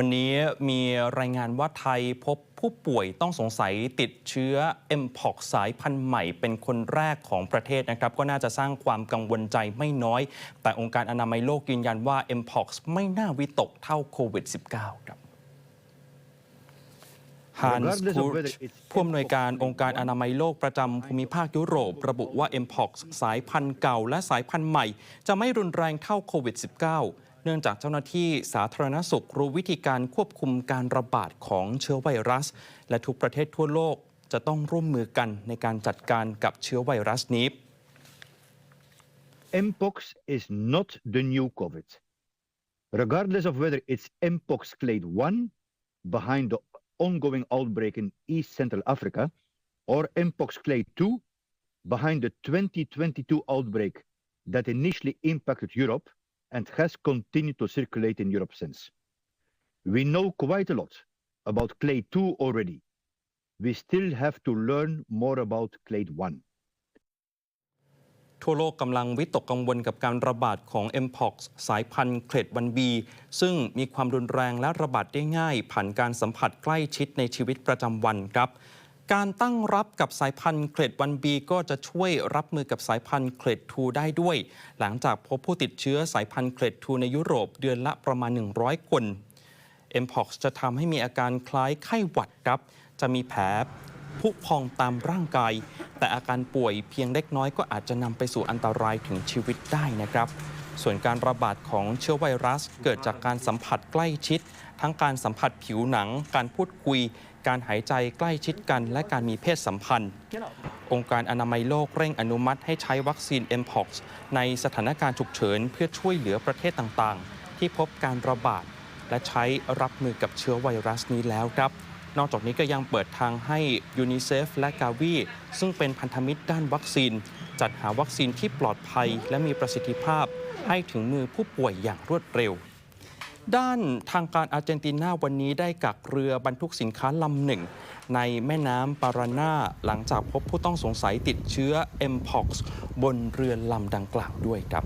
วันนี้มีรายงานว่าไทยพบผู้ป่วยต้องสงสัยติดเชื้อ mpox สายพันธุ์ใหม่เป็นคนแรกของประเทศนะครับ ก็น่าจะสร้างความกังวลใจไม่น้อย แต่องค์การอนามัยโลกยืนยันว่า mpox ไม่น่าวิตกเท่าโควิด -19 ครับฮานส์คูชผู้อำนวยการองค์การอนามัยโลกประจำภูมิภาคยุโรป ระบุว่า mpox สายพันธุ์เก่าและสายพันธุ์ใหม่ จะไม่รุนแรงเท่าโควิด -19 เนื่องจากเจ้าหน้าที่สาธารณสุขรู้วิธีการควบคุมการระบาดของเชื้อไวรัส และทุกประเทศทั่วโลกจะต้องร่วมมือกันในการจัดการกับเชื้อไวรัสนี้ Mpox is not the new COVID. Regardless of whether it's Mpox clade 1 behind the ongoing outbreak in East Central Africa or Mpox clade 2 behind the 2022 outbreak that initially impacted Europe and has continued to circulate in Europe since. We know quite a lot about clade 2 already. We still have to learn more about clade 1. ทั่วโลกกำลังวิตกกังวลกับการระบาดของ mpox สายพันธุ์เคลดวันบีซึ่งมีความรุนแรงและระบาดได้ง่าย ผ่านการสัมผัสใกล้ชิดในชีวิตประจำวันครับ การตั้งรับกับสายพันธุ์เคลดวันบีก็จะช่วยรับมือกับสายพันธุ์เคลดทูได้ด้วย หลังจากพบผู้ติดเชื้อสายพันธุ์เคลดทูในยุโรปเดือนละประมาณ 100 คน mpox จะทำให้มีอาการคล้ายไข้หวัดครับ จะมีแผลพุพองตามร่างกาย แต่อาการป่วยเพียงเล็กน้อยก็อาจจะนำไปสู่อันตรายถึงชีวิตได้นะครับ ส่วนการระบาดของเชื้อไวรัส เกิดจากการสัมผัสใกล้ชิด ทั้งการสัมผัสผิวหนัง การพูดคุย การหายใจใกล้ชิดกัน และการมีเพศสัมพันธ์ องค์การอนามัยโลกเร่งอนุมัติให้ใช้วัคซีน mpox ในสถานการณ์ฉุกเฉิน เพื่อช่วยเหลือประเทศต่างๆ ที่พบการระบาด และใช้รับมือกับเชื้อไวรัสนี้แล้วครับนอกจากนี้ก็ยังเปิดทางให้ยูนิเซฟและกาวีซึ่งเป็นพันธมิตรด้านวัคซีน จัดหาวัคซีนที่ปลอดภัย และมีประสิทธิภาพให้ถึงมือผู้ป่วยอย่างรวดเร็ว ด้านทางการอาร์เจนตินาวันนี้ได้กักเรือบรรทุกสินค้าลำหนึ่ง ในแม่น้ำปารานาหลังจากพบผู้ต้องสงสัยติดเชื้อ mpox บนเรือลำดังกล่าวด้วยครับ